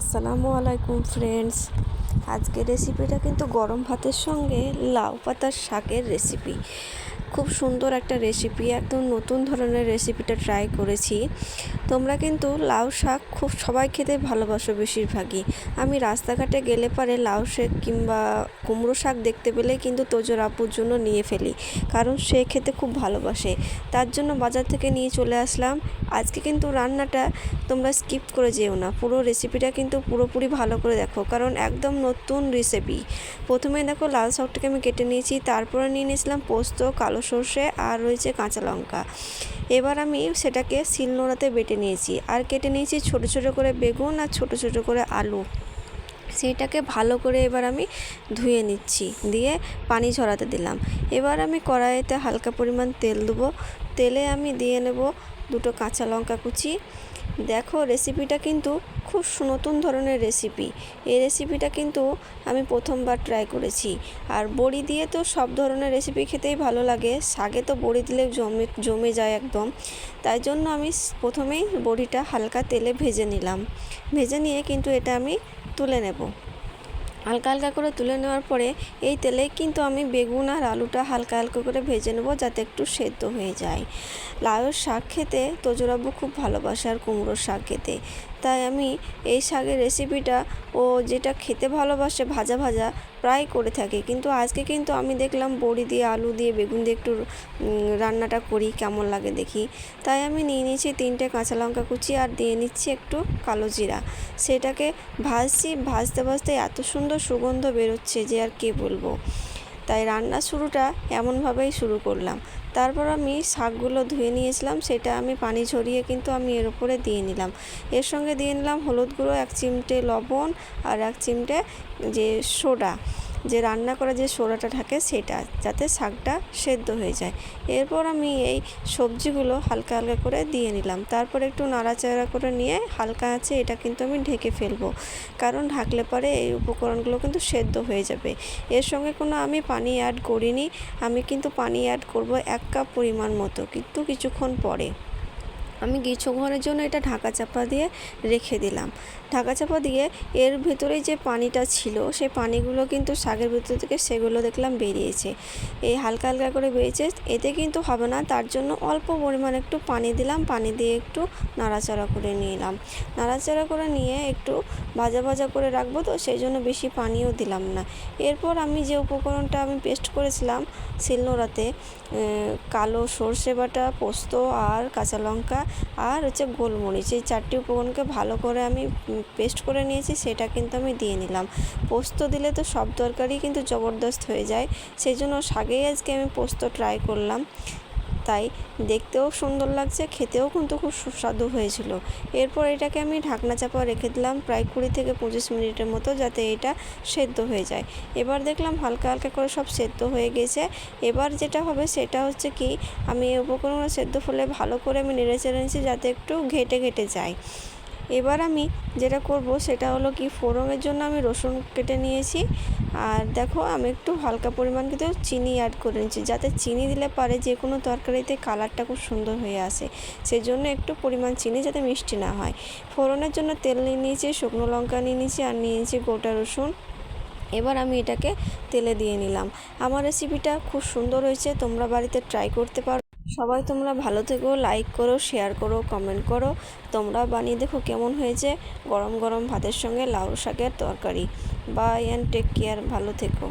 আসসালামু আলাইকুম ফ্রেন্ডস। আজকের রেসিপিটা কিন্তু গরম ভাতের সঙ্গে লাউ পাতার শাকের রেসিপি খুব সুন্দর একটা রেসিপি একদম নতুন ধরনের রেসিপিটা ট্রাই করেছি। তোমরা কিন্তু লাউ শাক খুব, সবাই খেতে ভালোবাসো বেশিরভাগই। আমি রাস্তাঘাটে গেলে পারে লাউ শাক কিংবা কুমড়ো শাক দেখতে পেলে কিন্তু তোজোর আপুর জন্য নিয়ে ফেলি, কারণ সে খেতে খুব ভালোবাসে। তার জন্য বাজার থেকে নিয়ে চলে আসলাম। আজকে কিন্তু রান্নাটা তোমরা স্কিপ করে যেও না। পুরো রেসিপিটা কিন্তু পুরোপুরি ভালো করে দেখো, কারণ একদম নতুন রেসিপি প্রথমে দেখো লাল শাকটাকে আমি কেটে নিয়েছি, তারপরে নিয়ে নিয়েছিলাম পোস্ত, কালো সর্ষে আর রয়েছে কাঁচা লঙ্কা। এবার আমি সেটাকে শিলনোড়াতে বেটে নিয়েছি। আর কেটে নিয়েছি ছোট ছোট করে বেগুন আর ছোট ছোট করে আলু। সেইটাকে ভালো করে এবার আমি ধুয়ে নিচ্ছি, দিয়ে পানি ঝরাতে দিলাম। এবার আমি কড়াইতে হালকা পরিমাণ তেল দেবো। তেলে আমি দিয়ে নেব দুটো কাঁচা লঙ্কা কুচি দেখো রেসিপিটা কিন্তু খুব নতুন ধরনের রেসিপি এই রেসিপিটা কিন্তু আমি প্রথমবার ট্রাই করেছি। আর বড়ি দিয়ে তো সব ধরনের রেসিপি খেতেই ভালো লাগে। শাকে তো বড়ি দিলে জমে জমে যায় একদম। তাই জন্য আমি প্রথমেই বড়িটা হালকা তেলে ভেজে নিলাম। ভেজে নিয়ে কিন্তু এটা আমি তুলে নেব। হালকা হালকা করে তুলে নেওয়ার পরে এই তেলে কিন্তু আমি বেগুন আর আলুটা হালকা হালকা করে ভেজে নেব যাতে একটু সেদ্ধ হয়ে যায়। লাউয়ের শাক খেতে তোজরাবু খুব ভালোবাসে আর কুমড়োর শাক খেতে। তাই আমি এই শাকের রেসিপিটা ও যেটা খেতে ভালোবাসে ভাজা ভাজা প্রায় করে থাকি। কিন্তু আজকে কিন্তু আমি দেখলাম বড়ি দিয়ে আলু দিয়ে বেগুন দিয়ে একটু রান্নাটা করি, কেমন লাগে দেখি। তাই আমি নিয়ে নিয়েছি তিনটে কাঁচা লঙ্কা কুচি আর দিয়ে নিচ্ছি একটু কালো জিরা। সেটাকে ভাজছি, ভাজতে ভাজতে এত সুন্দর সুগন্ধ বেরোচ্ছে যে আর কে বলব। তাই রান্না শুরুটা এমনভাবেই শুরু করলাম। তারপর আমি শাকগুলো ধুয়ে নিয়েছিলাম, সেটা আমি পানি ঝরিয়ে কিন্তু আমি এর উপরে দিয়ে নিলাম। এর সঙ্গে দিয়ে নিলাম হলুদ গুঁড়ো, এক চিমটে লবণ আর এক চিমটে যে সোডা। যে রান্না করা যে সোডাটা থাকে সেটা, যাতে শাকটা সেদ্ধ হয়ে যায়। এরপর আমি এই সবজিগুলো হালকা হালকা করে দিয়ে নিলাম। তারপর একটু নাড়াচাড়া করে নিয়ে হালকা আছে এটা কিন্তু আমি ঢেকে ফেলব। কারণ ঢাকলে পরে এই উপকরণগুলো কিন্তু সেদ্ধ হয়ে যাবে। এর সঙ্গে কোনো আমি পানি অ্যাড করিনি। আমি কিন্তু পানি অ্যাড করব এক কাপ পরিমাণ মতো, কিন্তু কিছুক্ষণ পরে। আমি কিছুক্ষণের জন্য এটা ঢাকা চাপা দিয়ে রেখে দিলাম। ঢাকা চাপা দিয়ে এর ভেতরে যে পানিটা ছিল, সেই পানিগুলো কিন্তু শাকের ভেতর থেকে সেগুলো দেখলাম বেরিয়েছে। এই হালকা হালকা করে বেরিয়েছে, এতে কিন্তু হবে না, তার জন্য অল্প পরিমাণ একটু পানি দিলাম, পানি দিয়ে একটু নাড়াচাড়া করে নিলাম। নাড়াচাড়া করে নিয়ে একটু ভাজা ভাজা করে রাখব তো, সেই জন্য বেশি পানিও দিলাম না। এরপর আমি যে উপকরণটা আমি পেস্ট করেছিলাম শিলনোড়াতে কালো সর্ষে বাটা, পোস্ত আর কাঁচা লঙ্কা আর হচ্ছে গোলমরিচ, এই চারটি উপকরণকে ভালো করে আমি পেস্ট করে নিয়েছি, সেটা কিন্তু আমি দিয়ে নিলাম। পোস্ত দিলে তো সব তরকারি কিন্তু জবরদস্ত হয়ে যায় সেই জন্য শাকেই আজকে আমি পোস্ত ট্রাই করলাম। তাই দেখতেও সুন্দর লাগছে, খেতেও কিন্তু খুব সুস্বাদু হয়েছিল। এরপর এটাকে আমি ঢাকনা চাপা রেখে দিলাম প্রায় কুড়ি থেকে পঁচিশ মিনিটের মতো যাতে এটা সেদ্ধ হয়ে যায়। এবার দেখলাম হালকা হালকা করে সব সেদ্ধ হয়ে গেছে। এবার যেটা হবে সেটা হচ্ছে কি, আমি এই উপকরণগুলো সেদ্ধ ফলে ভালো করে আমি নেড়ে চেড়ে নিচ্ছি যাতে একটু ঘেটে ঘেটে যায়। এবার আমি যেটা করব সেটা হলো কি ফোড়নের জন্য আমি রসুন কেটে নিয়েছি। আর দেখো আমি একটু হালকা পরিমাণ কিন্তু চিনি অ্যাড করে নিচ্ছি যাতে চিনি দিলে পারে যে কোনো তরকারিতে কালারটা খুব সুন্দর হয়ে আসে। সেই জন্য একটু পরিমাণ চিনি যাতে মিষ্টি না হয়। ফোড়নের জন্য তেল নিয়ে নিয়েছি, শুকনো লঙ্কা নিয়ে নিয়েছি আর নিয়েছি গোটা রসুন। এবার আমি এটাকে তেলে দিয়ে নিলাম। আমার রেসিপিটা খুব সুন্দর হয়েছে, তোমরা বাড়িতে ট্রাই করতে পারো। সবাই তোমরা ভালো থেকো লাইক করো শেয়ার করো কমেন্ট করো। তোমরা বানিয়ে দেখো কেমন হয়েছে গরম গরম ভাতের সঙ্গে লাউ শাকের তরকারি। বাই অ্যান্ড টেক কেয়ার ভালো থেকো।